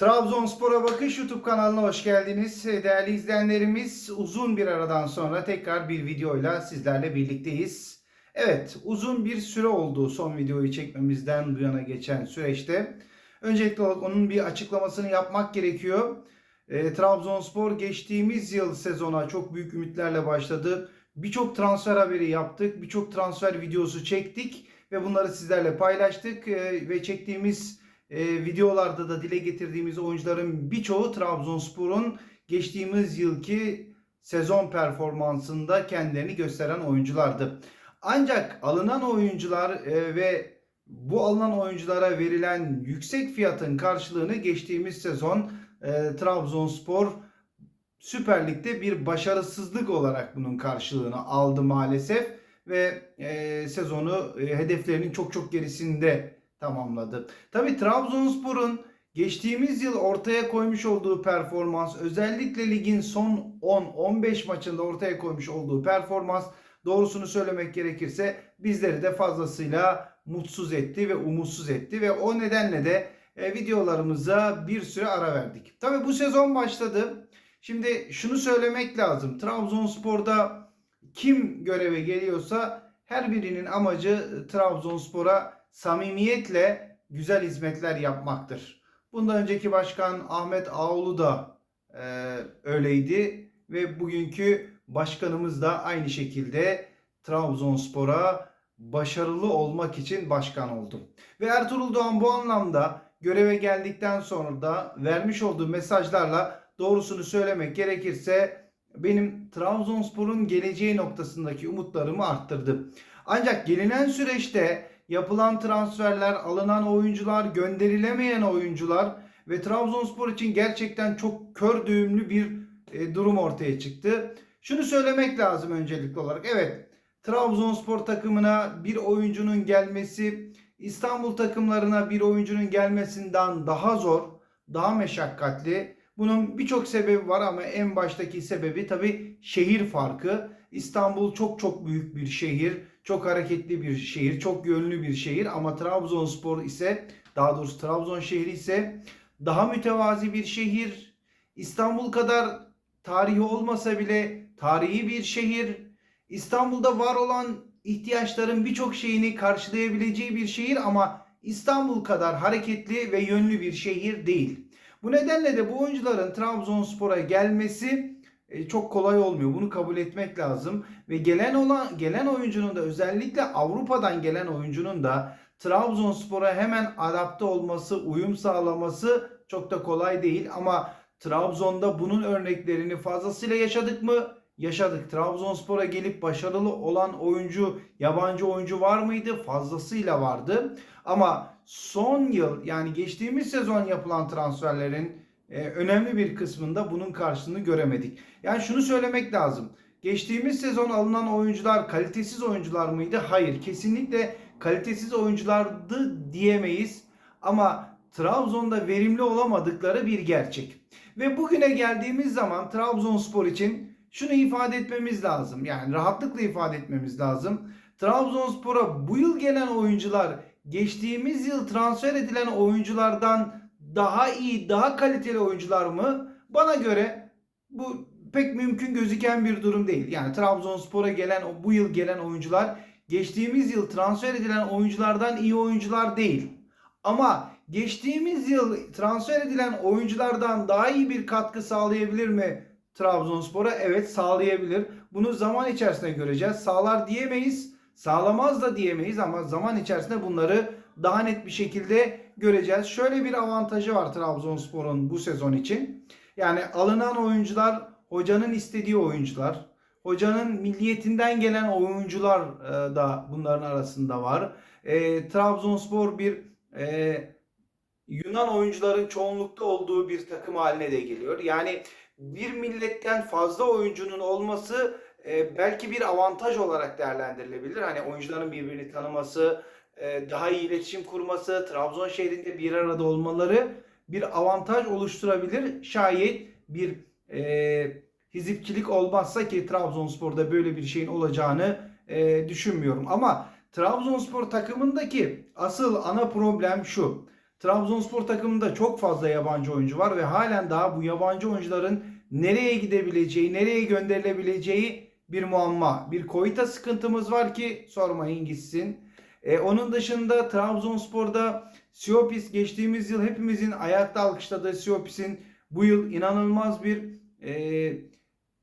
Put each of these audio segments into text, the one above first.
Trabzonspor'a Bakış YouTube kanalına hoş geldiniz. Değerli izleyenlerimiz uzun bir aradan sonra tekrar bir videoyla sizlerle birlikteyiz. Evet uzun bir süre oldu son videoyu çekmemizden bu yana geçen süreçte. Öncelikle olarak onun bir açıklamasını yapmak gerekiyor. E, Trabzonspor geçtiğimiz yıl sezona çok büyük ümitlerle başladı. Birçok transfer haberi yaptık, birçok transfer videosu çektik ve bunları sizlerle paylaştık E, ve çektiğimiz e, videolarda da dile getirdiğimiz oyuncuların birçoğu Trabzonspor'un geçtiğimiz yılki sezon performansında kendilerini gösteren oyunculardı. Ancak alınan oyuncular e, ve bu alınan oyunculara verilen yüksek fiyatın karşılığını geçtiğimiz sezon e, Trabzonspor Süper Lig'de bir başarısızlık olarak bunun karşılığını aldı maalesef ve e, sezonu e, hedeflerinin çok çok gerisinde tamamladı. Tabii Trabzonspor'un geçtiğimiz yıl ortaya koymuş olduğu performans özellikle ligin son 10-15 maçında ortaya koymuş olduğu performans doğrusunu söylemek gerekirse bizleri de fazlasıyla mutsuz etti ve umutsuz etti ve o nedenle de e, videolarımıza bir süre ara verdik. Tabii bu sezon başladı. Şimdi şunu söylemek lazım. Trabzonspor'da kim göreve geliyorsa her birinin amacı Trabzonspor'a samimiyetle güzel hizmetler yapmaktır. Bundan önceki başkan Ahmet Ağoğlu da e, öyleydi ve bugünkü başkanımız da aynı şekilde Trabzonspor'a başarılı olmak için başkan oldu. Ve Ertuğrul Doğan bu anlamda göreve geldikten sonra da vermiş olduğu mesajlarla doğrusunu söylemek gerekirse benim Trabzonspor'un geleceği noktasındaki umutlarımı arttırdı. Ancak gelinen süreçte yapılan transferler, alınan oyuncular, gönderilemeyen oyuncular ve Trabzonspor için gerçekten çok kör düğümlü bir e, durum ortaya çıktı. Şunu söylemek lazım öncelikli olarak. Evet, Trabzonspor takımına bir oyuncunun gelmesi İstanbul takımlarına bir oyuncunun gelmesinden daha zor, daha meşakkatli. Bunun birçok sebebi var ama en baştaki sebebi tabii şehir farkı. İstanbul çok çok büyük bir şehir, çok hareketli bir şehir, çok yönlü bir şehir ama Trabzonspor ise daha doğrusu Trabzon şehri ise daha mütevazi bir şehir. İstanbul kadar tarihi olmasa bile tarihi bir şehir. İstanbul'da var olan ihtiyaçların birçok şeyini karşılayabileceği bir şehir ama İstanbul kadar hareketli ve yönlü bir şehir değil. Bu nedenle de bu oyuncuların Trabzonspor'a gelmesi çok kolay olmuyor. Bunu kabul etmek lazım ve gelen olan gelen oyuncunun da özellikle Avrupa'dan gelen oyuncunun da Trabzonspor'a hemen adapte olması, uyum sağlaması çok da kolay değil ama Trabzon'da bunun örneklerini fazlasıyla yaşadık mı? Yaşadık. Trabzonspor'a gelip başarılı olan oyuncu, yabancı oyuncu var mıydı? Fazlasıyla vardı. Ama son yıl yani geçtiğimiz sezon yapılan transferlerin e, önemli bir kısmında bunun karşılığını göremedik. Yani şunu söylemek lazım. Geçtiğimiz sezon alınan oyuncular kalitesiz oyuncular mıydı? Hayır. Kesinlikle kalitesiz oyunculardı diyemeyiz. Ama Trabzon'da verimli olamadıkları bir gerçek. Ve bugüne geldiğimiz zaman Trabzonspor için şunu ifade etmemiz lazım. Yani rahatlıkla ifade etmemiz lazım. Trabzonspor'a bu yıl gelen oyuncular geçtiğimiz yıl transfer edilen oyunculardan daha iyi, daha kaliteli oyuncular mı? Bana göre bu pek mümkün gözüken bir durum değil. Yani Trabzonspor'a gelen bu yıl gelen oyuncular geçtiğimiz yıl transfer edilen oyunculardan iyi oyuncular değil. Ama geçtiğimiz yıl transfer edilen oyunculardan daha iyi bir katkı sağlayabilir mi Trabzonspor'a? Evet sağlayabilir. Bunu zaman içerisinde göreceğiz. Sağlar diyemeyiz. Sağlamaz da diyemeyiz ama zaman içerisinde bunları daha net bir şekilde göreceğiz. Şöyle bir avantajı var Trabzonspor'un bu sezon için. Yani alınan oyuncular hocanın istediği oyuncular. Hocanın milliyetinden gelen oyuncular e, da bunların arasında var. E, Trabzonspor bir e, Yunan oyuncuların çoğunlukta olduğu bir takım haline de geliyor. Yani bir milletten fazla oyuncunun olması e, belki bir avantaj olarak değerlendirilebilir. Hani oyuncuların birbirini tanıması, daha iyi iletişim kurması, Trabzon şehrinde bir arada olmaları bir avantaj oluşturabilir. Şayet bir e, hizipçilik olmazsa ki Trabzonspor'da böyle bir şeyin olacağını e, düşünmüyorum. Ama Trabzonspor takımındaki asıl ana problem şu. Trabzonspor takımında çok fazla yabancı oyuncu var ve halen daha bu yabancı oyuncuların nereye gidebileceği, nereye gönderilebileceği bir muamma. Bir Koyta sıkıntımız var ki sormayın gitsin. E, onun dışında Trabzonspor'da Siopis geçtiğimiz yıl hepimizin ayakta alkışladığı Siopis'in bu yıl inanılmaz bir e,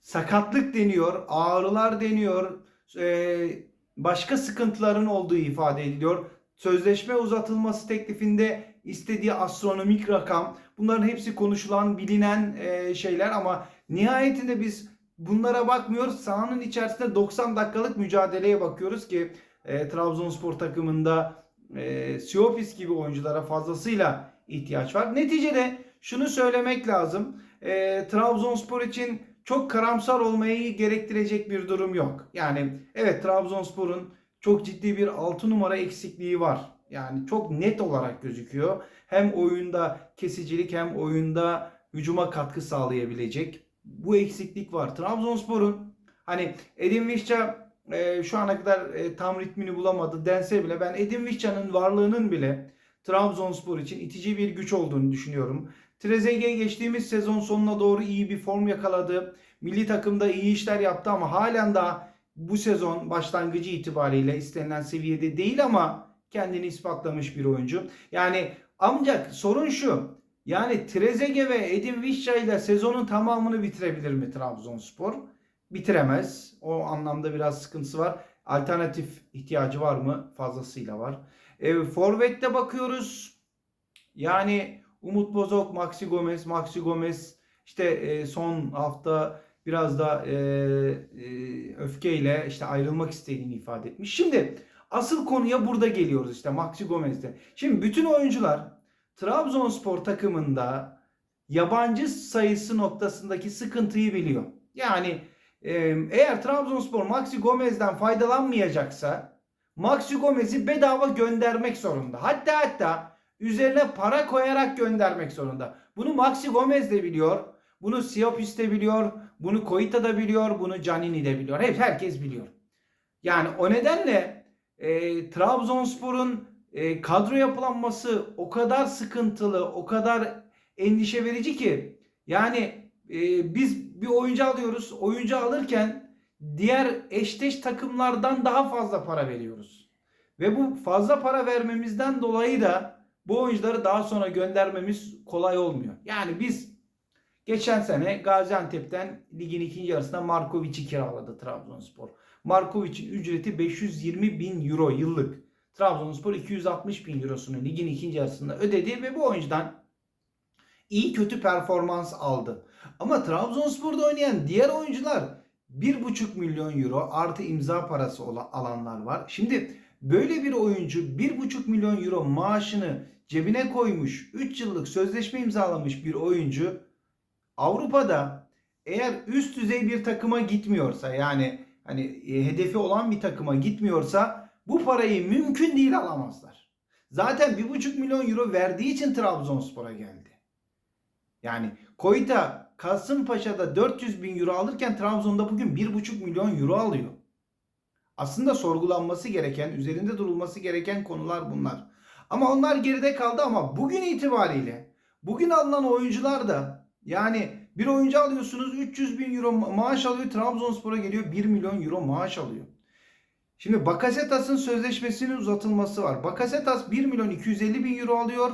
sakatlık deniyor, ağrılar deniyor, e, başka sıkıntıların olduğu ifade ediliyor. Sözleşme uzatılması teklifinde istediği astronomik rakam. Bunların hepsi konuşulan, bilinen e, şeyler ama nihayetinde biz bunlara bakmıyoruz. Sahanın içerisinde 90 dakikalık mücadeleye bakıyoruz ki e, Trabzonspor takımında e, Siopis gibi oyunculara fazlasıyla ihtiyaç var. Neticede şunu söylemek lazım. E, Trabzonspor için çok karamsar olmayı gerektirecek bir durum yok. Yani evet Trabzonspor'un çok ciddi bir 6 numara eksikliği var. Yani çok net olarak gözüküyor. Hem oyunda kesicilik hem oyunda hücuma katkı sağlayabilecek bu eksiklik var. Trabzonspor'un hani Edin Visca e, şu ana kadar e, tam ritmini bulamadı dense bile ben Edin Visca'nın varlığının bile Trabzonspor için itici bir güç olduğunu düşünüyorum. Trezeguet geçtiğimiz sezon sonuna doğru iyi bir form yakaladı. Milli takımda iyi işler yaptı ama halen daha bu sezon başlangıcı itibariyle istenilen seviyede değil ama kendini ispatlamış bir oyuncu. Yani ancak sorun şu. Yani Trezeguet ve Edin Visca ile sezonun tamamını bitirebilir mi Trabzonspor? Bitiremez. O anlamda biraz sıkıntısı var. Alternatif ihtiyacı var mı? Fazlasıyla var. E, Forvet'te bakıyoruz. Yani Umut Bozok, Maxi Gomez, Maxi Gomez işte e, son hafta biraz da e, e, öfkeyle işte ayrılmak istediğini ifade etmiş. Şimdi asıl konuya burada geliyoruz işte Maxi Gomez'de. Şimdi bütün oyuncular Trabzonspor takımında yabancı sayısı noktasındaki sıkıntıyı biliyor. Yani eğer Trabzonspor Maxi Gomez'den faydalanmayacaksa Maxi Gomez'i bedava göndermek zorunda. Hatta hatta üzerine para koyarak göndermek zorunda. Bunu Maxi Gomez de biliyor. Bunu Siopis de biliyor. Bunu Koita da biliyor. Bunu Canini de biliyor. Hep herkes biliyor. Yani o nedenle e, Trabzonspor'un e, kadro yapılanması o kadar sıkıntılı, o kadar endişe verici ki yani e, biz bir oyuncu alıyoruz. Oyuncu alırken diğer eşdeş takımlardan daha fazla para veriyoruz. Ve bu fazla para vermemizden dolayı da bu oyuncuları daha sonra göndermemiz kolay olmuyor. Yani biz geçen sene Gaziantep'ten ligin ikinci yarısında Markovic'i kiraladı Trabzonspor. Markovic'in ücreti 520 bin euro yıllık. Trabzonspor 260 bin eurosunu ligin ikinci yarısında ödedi ve bu oyuncudan iyi kötü performans aldı. Ama Trabzonspor'da oynayan diğer oyuncular 1,5 milyon euro artı imza parası alanlar var. Şimdi böyle bir oyuncu 1,5 milyon euro maaşını cebine koymuş 3 yıllık sözleşme imzalamış bir oyuncu Avrupa'da eğer üst düzey bir takıma gitmiyorsa yani hani e, hedefi olan bir takıma gitmiyorsa bu parayı mümkün değil alamazlar. Zaten 1,5 milyon euro verdiği için Trabzonspor'a geldi. Yani Koyta Kasımpaşa'da 400 bin euro alırken Trabzon'da bugün 1,5 milyon euro alıyor. Aslında sorgulanması gereken, üzerinde durulması gereken konular bunlar. Ama onlar geride kaldı ama bugün itibariyle bugün alınan oyuncular da yani bir oyuncu alıyorsunuz 300 bin euro maaş alıyor Trabzonspor'a geliyor 1 milyon euro maaş alıyor. Şimdi Bakasetas'ın sözleşmesinin uzatılması var. Bakasetas 1 milyon 250 bin euro alıyor.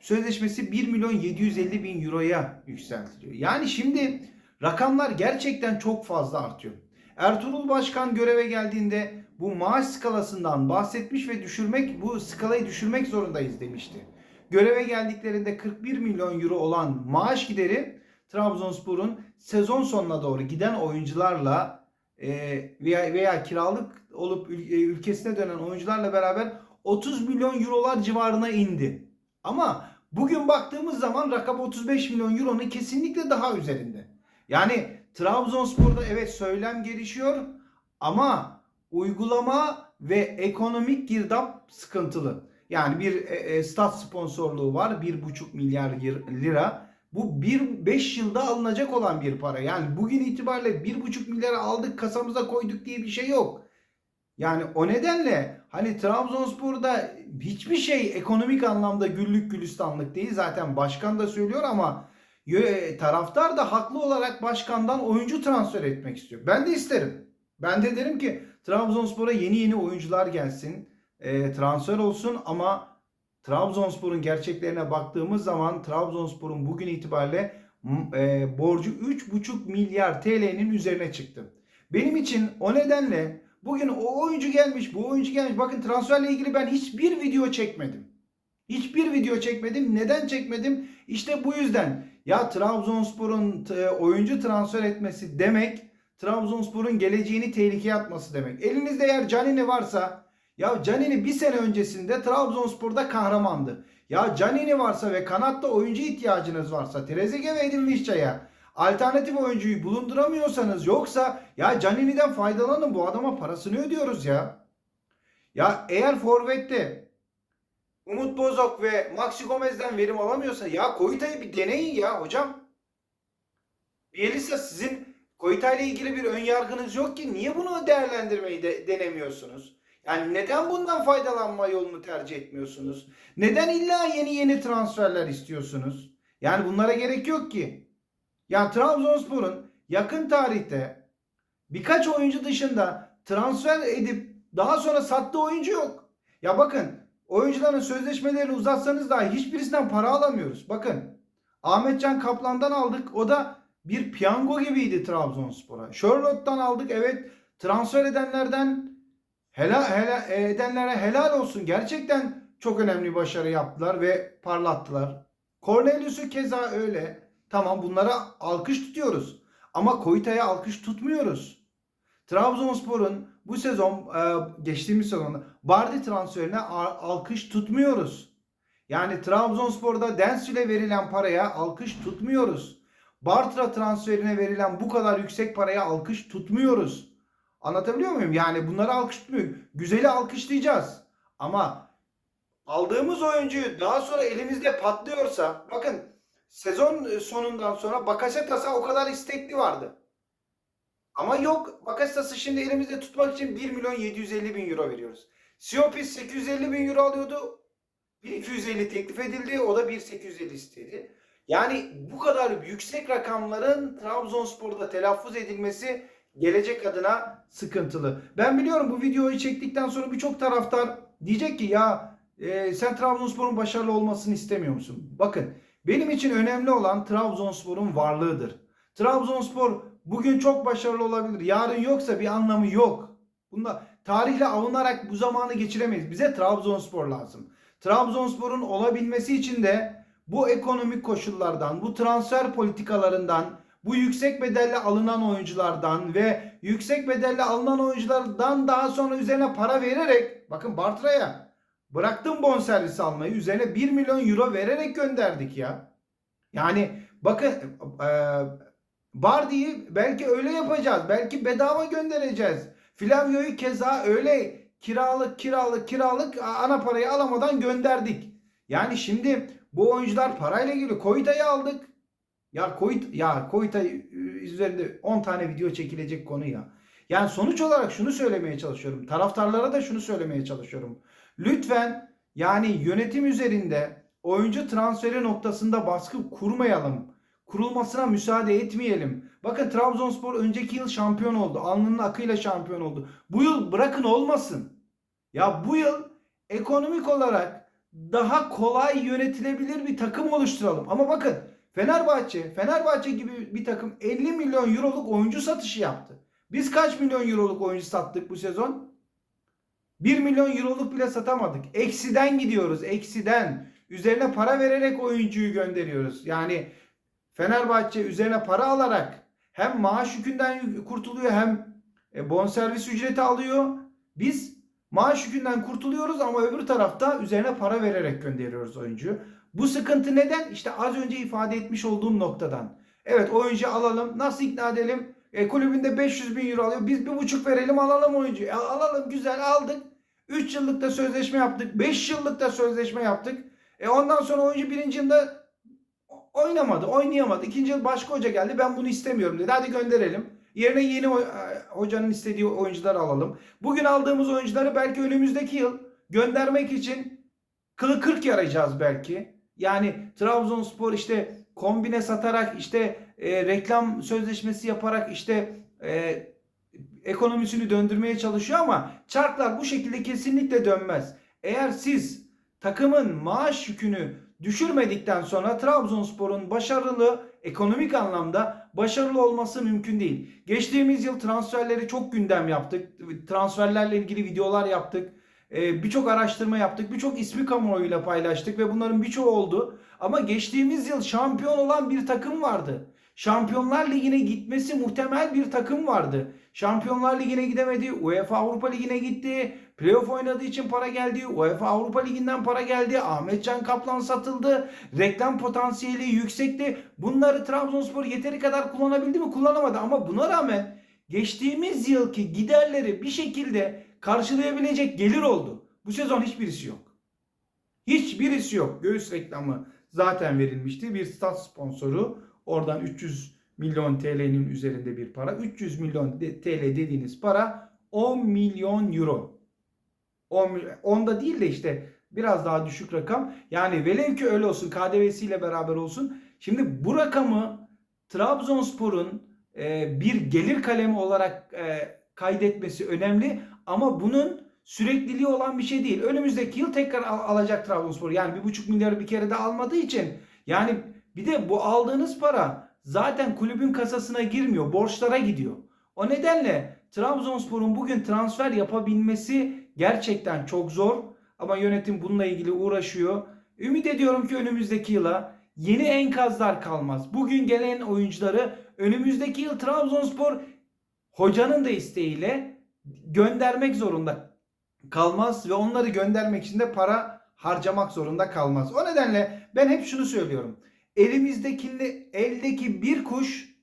Sözleşmesi 1 milyon 750 bin euroya yükseltiliyor. Yani şimdi rakamlar gerçekten çok fazla artıyor. Ertuğrul Başkan göreve geldiğinde bu maaş skalasından bahsetmiş ve düşürmek bu skalayı düşürmek zorundayız demişti. Göreve geldiklerinde 41 milyon euro olan maaş gideri Trabzonspor'un sezon sonuna doğru giden oyuncularla e, veya, veya kiralık olup ülkesine dönen oyuncularla beraber 30 milyon eurolar civarına indi. Ama bugün baktığımız zaman rakam 35 milyon euronun kesinlikle daha üzerinde. Yani Trabzonspor'da evet söylem gelişiyor ama uygulama ve ekonomik girdap sıkıntılı. Yani bir e, e, stat sponsorluğu var 1,5 milyar lira. Bu 5 yılda alınacak olan bir para. Yani bugün itibariyle 1,5 milyar aldık kasamıza koyduk diye bir şey yok. Yani o nedenle hani Trabzonspor'da hiçbir şey ekonomik anlamda güllük gülistanlık değil. Zaten başkan da söylüyor ama taraftar da haklı olarak başkandan oyuncu transfer etmek istiyor. Ben de isterim. Ben de derim ki Trabzonspor'a yeni yeni oyuncular gelsin. e, transfer olsun ama Trabzonspor'un gerçeklerine baktığımız zaman Trabzonspor'un bugün itibariyle e, borcu 3,5 milyar TL'nin üzerine çıktı. Benim için o nedenle bugün o oyuncu gelmiş, bu oyuncu gelmiş. Bakın transferle ilgili ben hiçbir video çekmedim. Hiçbir video çekmedim. Neden çekmedim? İşte bu yüzden. Ya Trabzonspor'un t- oyuncu transfer etmesi demek Trabzonspor'un geleceğini tehlikeye atması demek. Elinizde eğer Canini varsa ya Canini bir sene öncesinde Trabzonspor'da kahramandı. Ya Canini varsa ve kanatta oyuncu ihtiyacınız varsa Trezeguet ve Edin Visca'ya alternatif oyuncuyu bulunduramıyorsanız yoksa ya Canini'den faydalanın bu adama parasını ödüyoruz ya. Ya eğer forvette Umut Bozok ve Maxi Gomez'den verim alamıyorsa ya Koyuta'yı bir deneyin ya hocam. Bielisa sizin Koyuta ile ilgili bir ön yargınız yok ki niye bunu değerlendirmeyi de denemiyorsunuz? Yani neden bundan faydalanma yolunu tercih etmiyorsunuz? Neden illa yeni yeni transferler istiyorsunuz? Yani bunlara gerek yok ki. Ya Trabzonspor'un yakın tarihte birkaç oyuncu dışında transfer edip daha sonra sattığı oyuncu yok. Ya bakın oyuncuların sözleşmelerini uzatsanız dahi hiçbirisinden para alamıyoruz. Bakın Ahmetcan Kaplan'dan aldık. O da bir piyango gibiydi Trabzonspor'a. Charlotte'dan aldık. Evet transfer edenlerden helal, helal edenlere helal olsun. Gerçekten çok önemli başarı yaptılar ve parlattılar. Cornelius'u keza öyle. Tamam bunlara alkış tutuyoruz. Ama Koyta'ya alkış tutmuyoruz. Trabzonspor'un bu sezon e, geçtiğimiz sezonda Bardi transferine alkış tutmuyoruz. Yani Trabzonspor'da Densville'e verilen paraya alkış tutmuyoruz. Bartra transferine verilen bu kadar yüksek paraya alkış tutmuyoruz. Anlatabiliyor muyum? Yani bunları alkış tutmuyor. Güzeli alkışlayacağız. Ama aldığımız oyuncuyu daha sonra elimizde patlıyorsa bakın sezon sonundan sonra Bakasetas'a o kadar istekli vardı. Ama yok Bakasetas'ı şimdi elimizde tutmak için 1 milyon 750 bin euro veriyoruz. Siopis 850 bin euro alıyordu. 1250 teklif edildi. O da 1850 istedi. Yani bu kadar yüksek rakamların Trabzonspor'da telaffuz edilmesi gelecek adına sıkıntılı. Ben biliyorum bu videoyu çektikten sonra birçok taraftar diyecek ki ya e, sen Trabzonspor'un başarılı olmasını istemiyor musun? Bakın benim için önemli olan Trabzonspor'un varlığıdır. Trabzonspor bugün çok başarılı olabilir. Yarın yoksa bir anlamı yok. Bunda tarihle avunarak bu zamanı geçiremeyiz. Bize Trabzonspor lazım. Trabzonspor'un olabilmesi için de bu ekonomik koşullardan, bu transfer politikalarından, bu yüksek bedelle alınan oyunculardan ve yüksek bedelle alınan oyunculardan daha sonra üzerine para vererek bakın Bartra'ya bıraktım bonservis almayı üzerine 1 milyon euro vererek gönderdik ya. Yani bakın e, Bardi'yi belki öyle yapacağız. Belki bedava göndereceğiz. Flavio'yu keza öyle kiralık kiralık kiralık ana parayı alamadan gönderdik. Yani şimdi bu oyuncular parayla geliyor. Koyta'yı aldık. Ya Koyt ya Koyta üzerinde 10 tane video çekilecek konu ya. Yani sonuç olarak şunu söylemeye çalışıyorum. Taraftarlara da şunu söylemeye çalışıyorum. Lütfen yani yönetim üzerinde oyuncu transferi noktasında baskı kurmayalım. Kurulmasına müsaade etmeyelim. Bakın Trabzonspor önceki yıl şampiyon oldu. Alnının akıyla şampiyon oldu. Bu yıl bırakın olmasın. Ya bu yıl ekonomik olarak daha kolay yönetilebilir bir takım oluşturalım. Ama bakın Fenerbahçe, Fenerbahçe gibi bir takım 50 milyon euroluk oyuncu satışı yaptı. Biz kaç milyon euroluk oyuncu sattık bu sezon? 1 milyon euroluk bile satamadık. Eksiden gidiyoruz, eksiden. Üzerine para vererek oyuncuyu gönderiyoruz. Yani Fenerbahçe üzerine para alarak hem maaş yükünden kurtuluyor hem e, bonservis ücreti alıyor. Biz maaş yükünden kurtuluyoruz ama öbür tarafta üzerine para vererek gönderiyoruz oyuncuyu. Bu sıkıntı neden? İşte az önce ifade etmiş olduğum noktadan. Evet oyuncu alalım. Nasıl ikna edelim? E, kulübünde 500 bin euro alıyor. Biz bir buçuk verelim alalım oyuncuyu. E, alalım güzel aldık. 3 yıllık da sözleşme yaptık. 5 yıllık da sözleşme yaptık. E ondan sonra oyuncu birinci yılda oynamadı, oynayamadı. İkinci yıl başka hoca geldi. Ben bunu istemiyorum dedi. Hadi gönderelim. Yerine yeni hocanın istediği oyuncuları alalım. Bugün aldığımız oyuncuları belki önümüzdeki yıl göndermek için kılı kırk yarayacağız belki. Yani Trabzonspor işte kombine satarak işte e, reklam sözleşmesi yaparak işte e, ekonomisini döndürmeye çalışıyor ama çarklar bu şekilde kesinlikle dönmez. Eğer siz takımın maaş yükünü düşürmedikten sonra Trabzonspor'un başarılı ekonomik anlamda başarılı olması mümkün değil. Geçtiğimiz yıl transferleri çok gündem yaptık. Transferlerle ilgili videolar yaptık. Ee, birçok araştırma yaptık. Birçok ismi kamuoyuyla paylaştık ve bunların birçoğu oldu. Ama geçtiğimiz yıl şampiyon olan bir takım vardı. Şampiyonlar Ligi'ne gitmesi muhtemel bir takım vardı. Şampiyonlar Ligi'ne gidemedi. UEFA Avrupa Ligi'ne gitti. Playoff oynadığı için para geldi. UEFA Avrupa Ligi'nden para geldi. Ahmet Can Kaplan satıldı. Reklam potansiyeli yüksekti. Bunları Trabzonspor yeteri kadar kullanabildi mi? Kullanamadı. Ama buna rağmen geçtiğimiz yılki giderleri bir şekilde karşılayabilecek gelir oldu. Bu sezon hiçbirisi yok. Hiçbirisi yok. Göğüs reklamı zaten verilmişti. Bir stat sponsoru oradan 300 milyon TL'nin üzerinde bir para. 300 milyon TL dediğiniz para 10 milyon euro. 10, mil- onda değil de işte biraz daha düşük rakam. Yani velev ki öyle olsun KDV'siyle beraber olsun. Şimdi bu rakamı Trabzonspor'un e, bir gelir kalemi olarak e, kaydetmesi önemli ama bunun sürekliliği olan bir şey değil. Önümüzdeki yıl tekrar al- alacak Trabzonspor. Yani bir buçuk milyarı bir kere de almadığı için yani bir de bu aldığınız para zaten kulübün kasasına girmiyor. Borçlara gidiyor. O nedenle Trabzonspor'un bugün transfer yapabilmesi gerçekten çok zor. Ama yönetim bununla ilgili uğraşıyor. Ümit ediyorum ki önümüzdeki yıla yeni enkazlar kalmaz. Bugün gelen oyuncuları önümüzdeki yıl Trabzonspor hocanın da isteğiyle göndermek zorunda kalmaz ve onları göndermek için de para harcamak zorunda kalmaz. O nedenle ben hep şunu söylüyorum. Elimizdeki eldeki bir kuş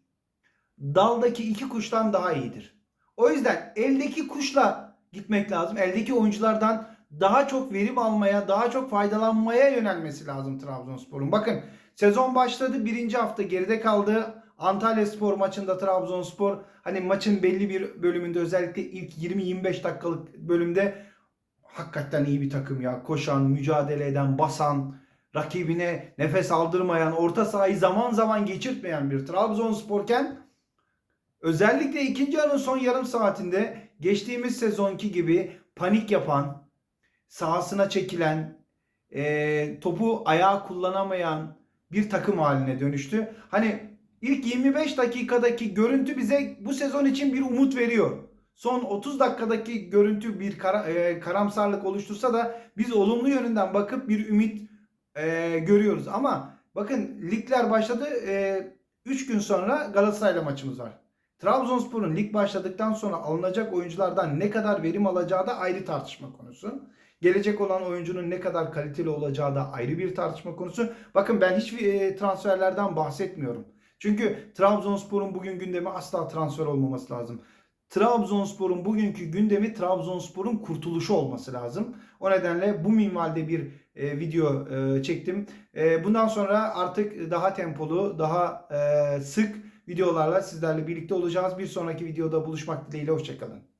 daldaki iki kuştan daha iyidir. O yüzden eldeki kuşla gitmek lazım. Eldeki oyunculardan daha çok verim almaya, daha çok faydalanmaya yönelmesi lazım Trabzonspor'un. Bakın sezon başladı. Birinci hafta geride kaldı. Antalya Spor maçında Trabzonspor hani maçın belli bir bölümünde özellikle ilk 20-25 dakikalık bölümde hakikaten iyi bir takım ya. Koşan, mücadele eden, basan, rakibine nefes aldırmayan, orta sahayı zaman zaman geçirtmeyen bir Trabzonsporken özellikle ikinci yarının son yarım saatinde geçtiğimiz sezonki gibi panik yapan, sahasına çekilen, e, topu ayağa kullanamayan bir takım haline dönüştü. Hani ilk 25 dakikadaki görüntü bize bu sezon için bir umut veriyor. Son 30 dakikadaki görüntü bir kara, e, karamsarlık oluştursa da biz olumlu yönünden bakıp bir ümit e, görüyoruz. Ama bakın ligler başladı. 3 gün sonra Galatasaray'la maçımız var. Trabzonspor'un lig başladıktan sonra alınacak oyunculardan ne kadar verim alacağı da ayrı tartışma konusu. Gelecek olan oyuncunun ne kadar kaliteli olacağı da ayrı bir tartışma konusu. Bakın ben hiç e, transferlerden bahsetmiyorum. Çünkü Trabzonspor'un bugün gündemi asla transfer olmaması lazım. Trabzonspor'un bugünkü gündemi Trabzonspor'un kurtuluşu olması lazım. O nedenle bu minvalde bir e, video e, çektim. E, bundan sonra artık daha tempolu, daha e, sık videolarla sizlerle birlikte olacağız. Bir sonraki videoda buluşmak dileğiyle. Hoşçakalın.